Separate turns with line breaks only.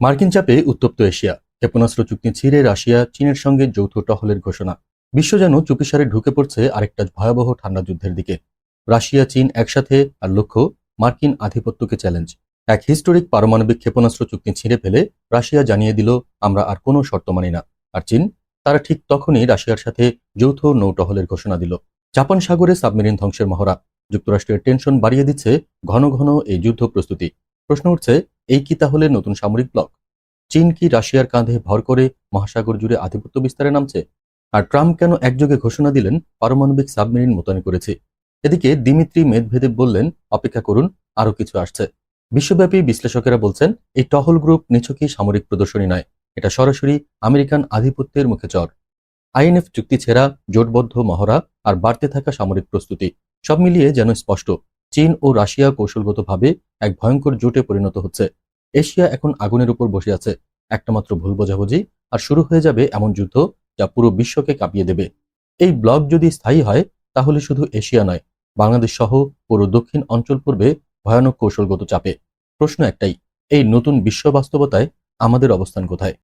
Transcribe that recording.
মার্কিন চাপে উত্তপ্ত এশিয়া, ক্ষেপণাস্ত্র চুক্তি ছিঁড়ে রাশিয়া, চীনের সঙ্গে যৌথ টহলের ঘোষণা। বিশ্ব যেন চুপিসারে ঢুকে পড়ছে আরেকটা ভয়াবহ ঠান্ডা যুদ্ধের দিকে। রাশিয়া, চীন একসাথে আর লক্ষ্য, মার্কিন আধিপত্যকে চ্যালেঞ্জ। এক হিস্টোরিক পারমাণবিক ক্ষেপণাস্ত্র চুক্তি ছিঁড়ে ফেলে রাশিয়া জানিয়ে দিল, আমরা আর কোনো শর্ত মানি না। আর চীন, তারা ঠিক তখনই রাশিয়ার সাথে যৌথ নৌটহলের ঘোষণা দিল। জাপান সাগরে সাবমেরিন ধ্বংসের মহড়া। যুক্তরাষ্ট্রের টেনশন বাড়িয়ে দিচ্ছে ঘন ঘন এই যুদ্ধ প্রস্তুতি। প্রশ্ন উঠছে, এই কি তাহলে নতুন সামরিক ব্লক? চীন কি রাশিয়ার কাঁধে ভর করে মহাসাগর জুড়ে আধিপত্য বিস্তারে নামছে? আর ট্রাম্প কেন একযোগে ঘোষণা দিলেন পারমাণবিক সাবমেরিন মোতায়েন করেছে? এদিকে দিমিত্রি মেদভেদেব বললেন, অপেক্ষা করুন, আরও কিছু আসছে। বিশ্বব্যাপী বিশ্লেষকেরা বলছেন, এই টহল গ্রুপ নিছকই সামরিক প্রদর্শনী নয়, এটা সরাসরি আমেরিকান আধিপত্যের মুখে চর। আইএনএফ চুক্তি ছেঁড়া, জোটবদ্ধ মহড়া আর বাড়তে থাকা সামরিক প্রস্তুতি, সব মিলিয়ে যেন স্পষ্ট। চীন ও রাশিয়া কৌশলগতভাবে এক ভয়ঙ্কর জোটে পরিণত হচ্ছে। এশিয়া এখন আগুনের উপর বসে আছে। একটা মাত্র ভুল বোঝাবুঝি, আর শুরু হয়ে যাবে এমন যুদ্ধ যা পুরো বিশ্বকে কাঁপিয়ে দেবে। এই ব্লক যদি স্থায়ী হয়, তাহলে শুধু এশিয়া নয়, বাংলাদেশ সহ পুরো দক্ষিণ অঞ্চল পূর্বে ভয়ানক কৌশলগত চাপে। প্রশ্ন একটাই, এই নতুন বিশ্ব বাস্তবতায় আমাদের অবস্থান কোথায়?